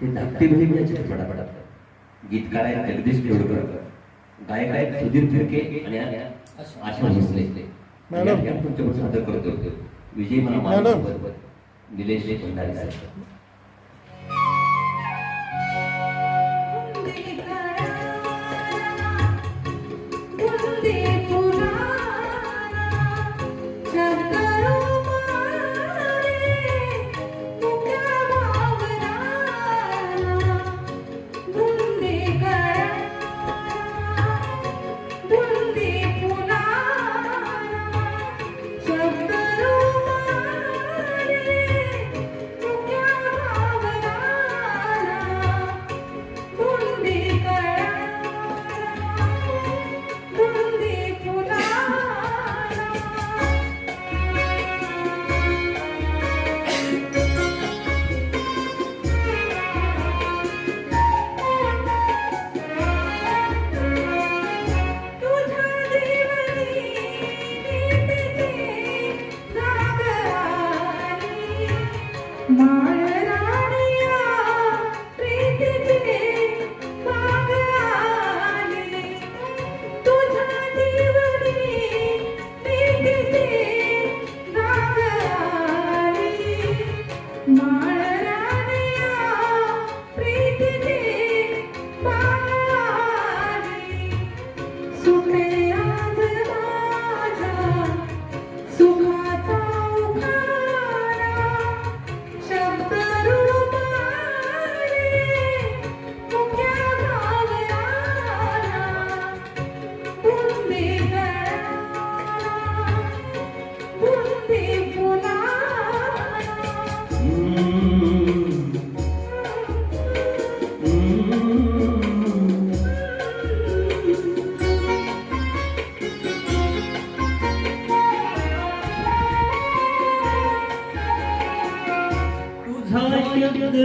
हे धाकटे बहीण या चित्रपटात गीतकार आहेत जगदीश देवडकर गायक आहेत सुधीर फिरके आणि आशा भोसले. तुमच्याकडे सादर करतो विजय मला. निलेश भंडारी साहेब.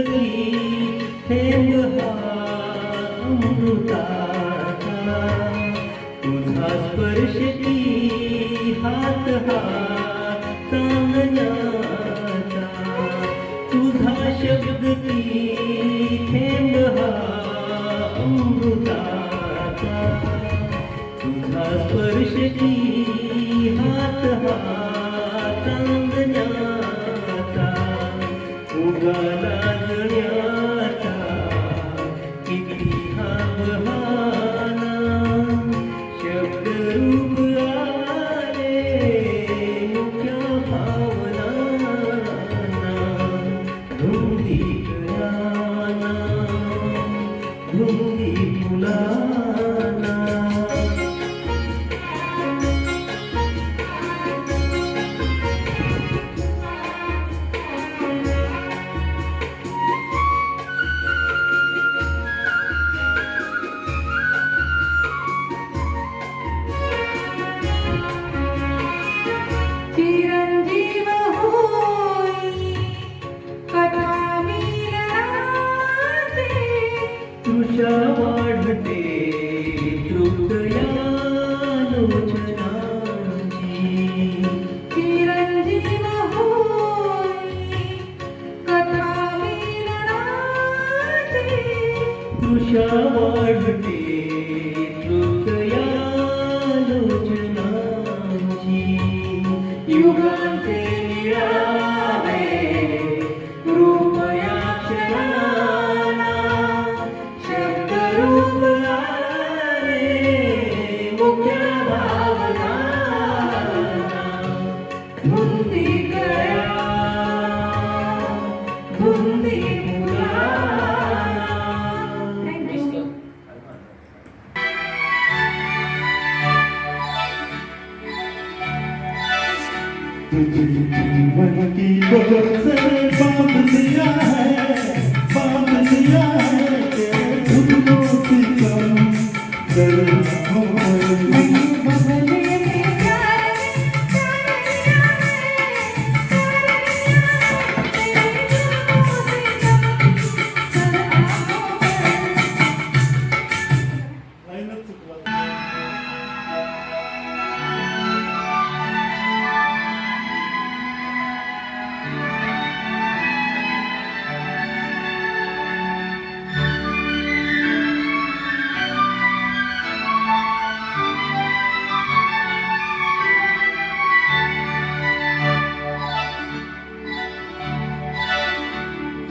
शब्द थेंब तुझा स्पर्श की हात हा चांदण्याचा तुझा शब्द की Lord. तुषा वाढते तुषा वाढते.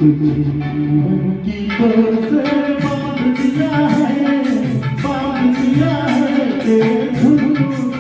की डोर बांध दिया है बांध दिया है